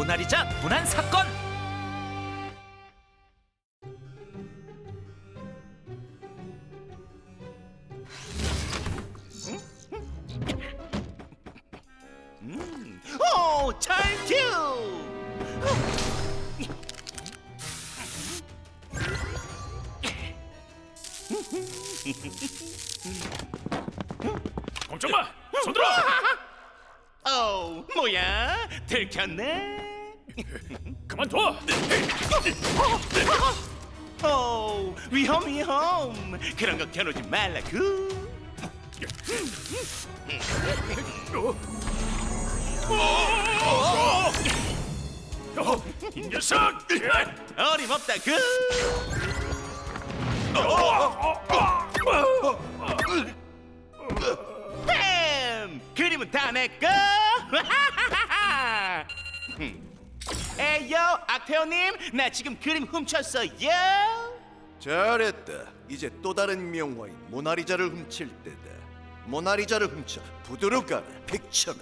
모나리자 문안 사건. 오, 찰큐! 걱정 마. 손들어. 오, 뭐야? 들켰네? 그만둬. 오, 위험 위험. 그런 거 겨누지 말라고. 어, 이 녀석. 어림없다고. 햄! 그림은 다 내꺼. 에요, 악태호님, 나 지금 그림 훔쳤어요. 잘했다. 이제 또 다른 명화인 모나리자를 훔칠 때다. 모나리자를 훔쳐 가라. 백천을.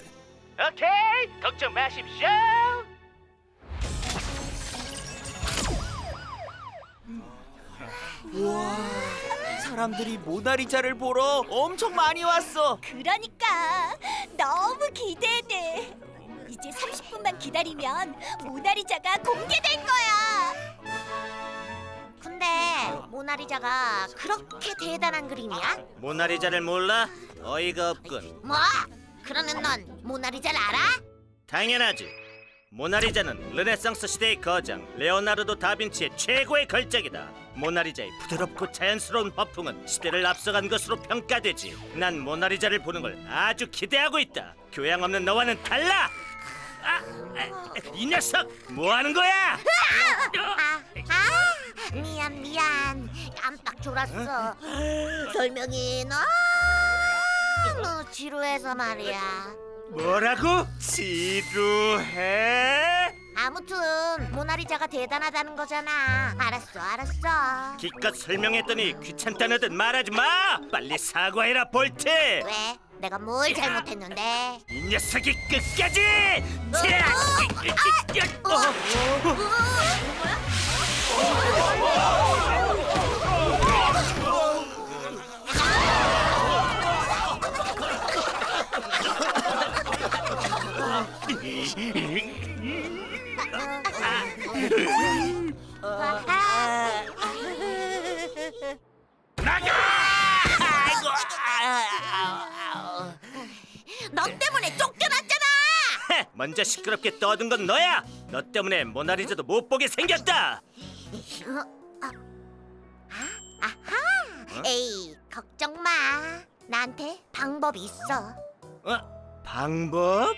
오케이, 걱정 마십시오. 사람들이 모나리자를 보러 엄청 많이 왔어. 그러니까 너무 기대돼. 이제 30분만 기다리면 모나리자가 공개될 거야. 근데 모나리자가 그렇게 대단한 그림이야? 모나리자를 몰라? 어이가 없군. 뭐? 그러면 넌 모나리자를 알아? 당연하지. 모나리자는 르네상스 시대의 거장 레오나르도 다빈치의 최고의 걸작이다. 모나리자의 부드럽고 자연스러운 화풍은 시대를 앞서간 것으로 평가되지. 난 모나리자를 보는 걸 아주 기대하고 있다. 교양 없는 너와는 달라. 아, 아, 이 녀석 뭐 하는 거야? 아, 아, 미안 미안 깜빡 졸았어. 설명이 너무 지루해서 말이야. 뭐라고? 지루해? 아무튼 모나리자가 대단하다는 거잖아. 알았어, 알았어. 기껏 설명했더니 귀찮다느듯 말하지 마. 빨리 사과해라 볼트. 왜? 내가 뭘 잘못했는데? 이 녀석이 끝까지! 자! 어? 아, 먼저 시끄럽게 떠든 건 너야. 너 때문에 모나리자도 못 보게 생겼다. 아하. 에이, 걱정 마. 나한테 방법이 있어. 어? 방법?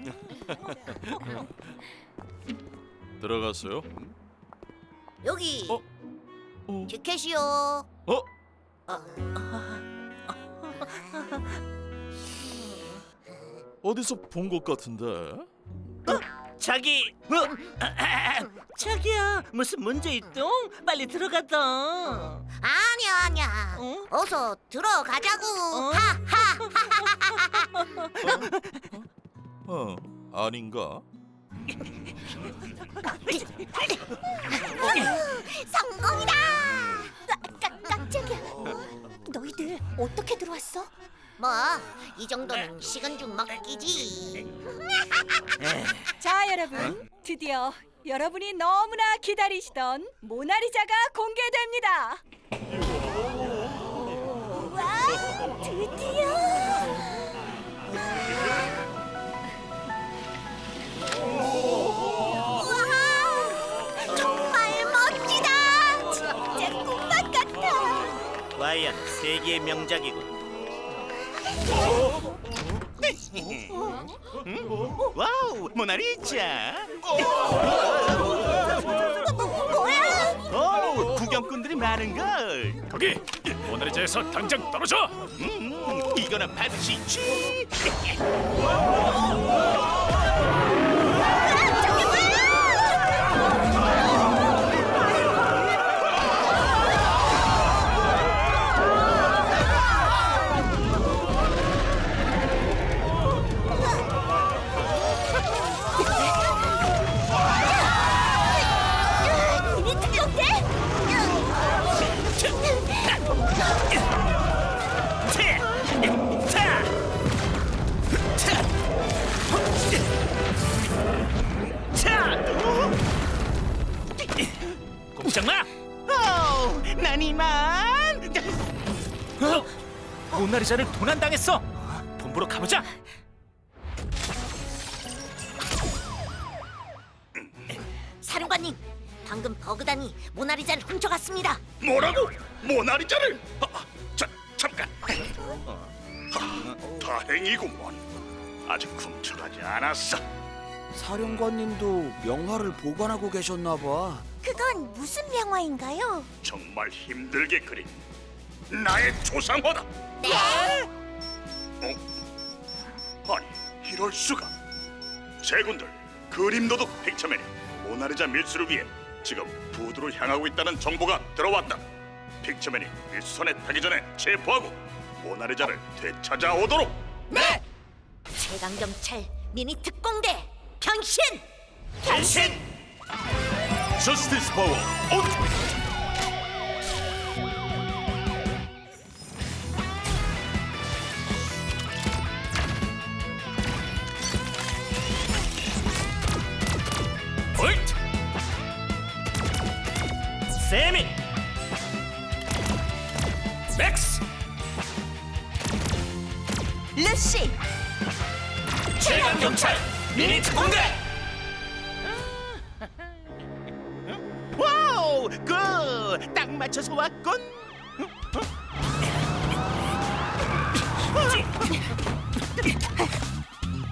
들어갔어요. 여기 어? 어? 티켓이요. 어? 어디서 본 것 같은데? 자기, 뭐? 자기야, 무슨 문제 있동? 빨리 들어갔다. 아니야, 아니야. 어? 어서 들어가자고. 하하. 어, 아닌가? 성공이다. 깜, 깜짝이야. 너희들 어떻게 들어왔어? 뭐, 이 정도는 식은 죽 먹기지. 자, 여러분. 드디어 여러분이 너무나 기다리시던 모나리자가 공개됩니다. 와, 드디어. 정말 멋지다. 진짜 꿈만 같아. 과연 세계의 명작이군. 와우, 모나리자. 뭐야? 오, 구경꾼들이 많은 걸. 거기 모나리자에서 당장 떨어져. 음, 이거나 받으시지. 모나리자를 도난당했어. 본부로 가보자. 사령관님, 방금 버그단이 모나리자를 훔쳐갔습니다. 뭐라고? 모나리자를? 아, 자, 잠깐. 하, 다행이구먼. 아직 훔쳐가지 않았어. 사령관님도 명화를 보관하고 계셨나 봐. 그건 무슨 명화인가요? 정말 힘들게 그린 나의 조상화다. 네? 어? 아니, 이럴 수가. 제군들, 그림 도둑 픽처맨이 모나리자 밀수를 위해 지금 부두로 향하고 있다는 정보가 들어왔다. 픽처맨이 밀수선에 타기 전에 체포하고 모나리자를 되찾아오도록. 네! 최강 경찰 미니 특공대 변신! 변신. 저스티스 파워 온! 세미. 맥스. 루시 최강 경찰 미니 특공대. 와우, 굿! 딱 맞춰서 왔군.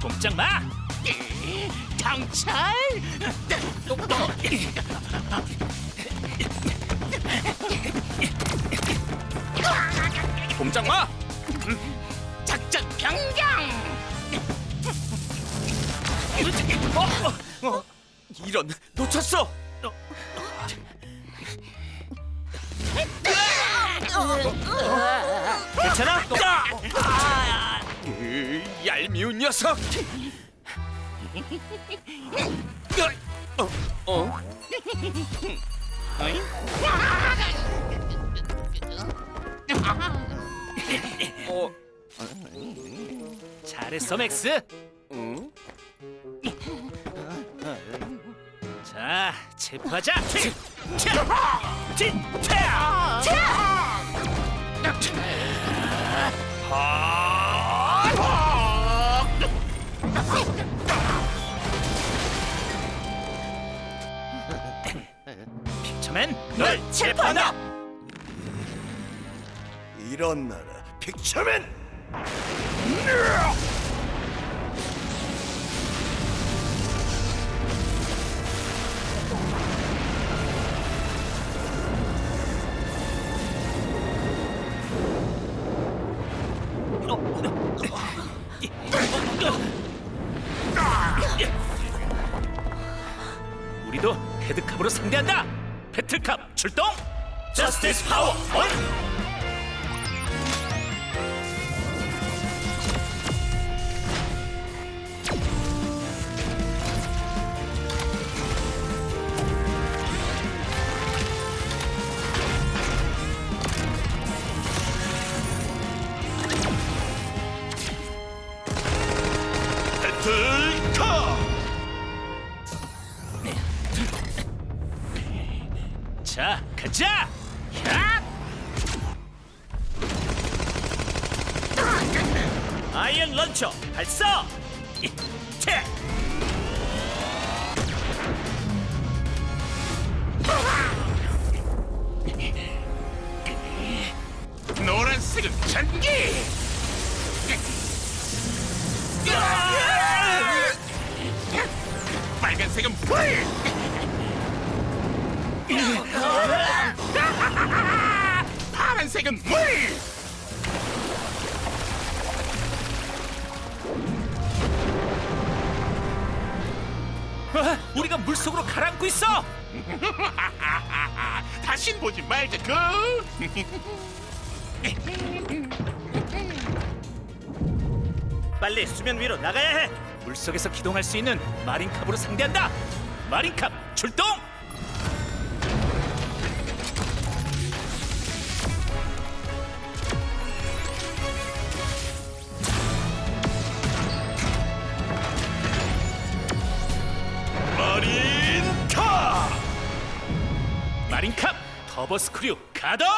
꼼짝 마. 경찰! 꼼짝 마. 작전 변경! 이런 놓쳤어. 괜찮아? 얄미운 녀석. 잘했어 맥스. 자, 체포하자. 픽처맨, 널 체포한다. 이런 나라 픽처맨 우리도 헤드캅으로 상대한다. 배틀캅 출동. 저스티스 파워 온. 자, 가자. 야! 아이언 런처 발사. 노란색은 전기! 빨간색은 불! 파란색은 물! 아, 우리가 물 속으로 가라앉고 있어. 다신 보지 말자고! 빨리 수면 위로 나가야 해. 물 속에서 기동할 수 있는 마린캅으로 상대한다. 마린캅 출동. 터보 스크류 가동.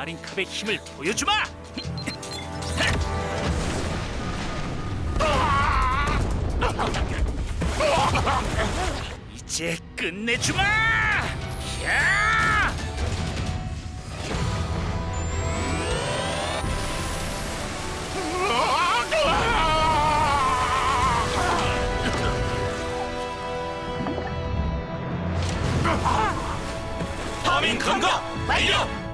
마린컵의 힘을 보여주마. 이제 끝내주마. 야! 파밍 감가 완료.